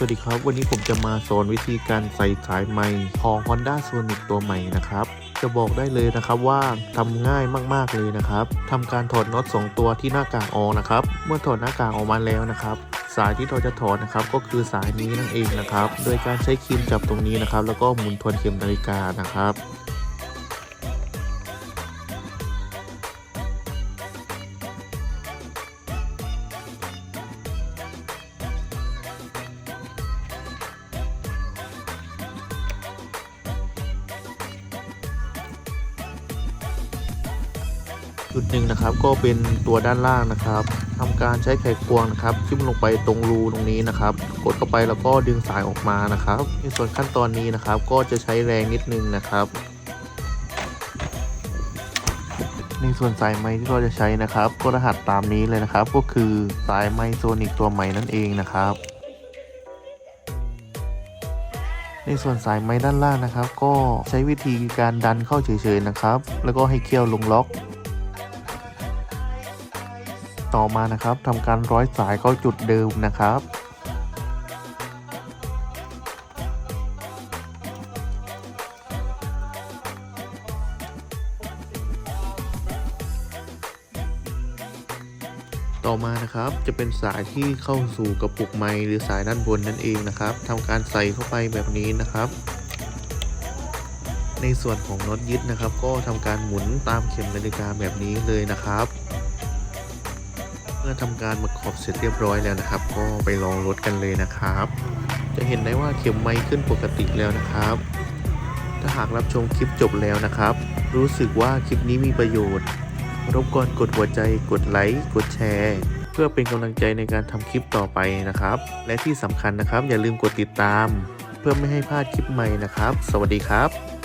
สวัสดีครับ วันนี้ผมจะมาสอนวิธีการใส่สายไมค์ของ Honda Sonic ตัวใหม่นะครับ จะบอกได้เลยนะครับว่าทำง่ายมากๆเลยนะครับทำการถอดน็อต2ตัวที่หน้ากากออกนะครับ เมื่อถอดหน้ากากออกมาแล้วนะครับ สายที่เราจะถอดนะครับก็คือสายนี้นั่นเองนะครับ โดยการใช้ครีมจับตรงนี้นะครับ แล้วก็หมุนทวนเข็มนาฬิกานะครับ จุดหนึ่งนะครับก็เป็นตัวด้านล่างนะครับทำการใช้ไขควงนะครับจิ้มลงไปตรงรูตรงนี้นะครับ กดเข้าไปแล้วก็ดึงสายออกมานะครับ ในส่วนขั้นตอนนี้นะครับ ก็จะใช้แรงนิดนึงนะครับ ในส่วนสายไม้ที่เราจะใช้นะครับ ก็รหัสตามนี้เลยนะครับ ก็คือสายไมโซนิกตัวใหม่นั่นเองนะครับในส่วนสายไม้ด้านล่างนะครับ ก็ใช้วิธีการดันเข้าเฉยๆนะครับ แล้วก็ให้เกี่ยวลงล็อก ต่อมานะครับทำการร้อยสายเข้าจุดเดิมนะครับ ต่อมานะครับจะเป็นสายที่เข้าสู่กระปุกไม้หรือสายด้านบนนั่นเองนะครับทำการใส่เข้าไปแบบนี้นะครับในส่วนของน็อตยึดนะครับ ก็ทำการหมุนตามเข็มนาฬิกาแบบนี้เลยนะครับ มื่อทำการประกอบเสร็จเรียบร้อยแล้วนะครับ ก็ไปลองรถกันเลยนะครับ จะเห็นได้ว่าเข็มไม้ขึ้นปกติแล้วนะครับ ถ้าหากรับชมคลิปจบแล้วนะครับ รู้สึกว่าคลิปนี้มีประโยชน์ รบกวนกดหัวใจ กดไลค์กดแชร์ เพื่อเป็นกำลังใจในการทำคลิปต่อไปนะครับ และที่สำคัญนะครับ อย่าลืมกดติดตาม เพื่อไม่ให้พลาดคลิปใหม่นะครับ สวัสดีครับ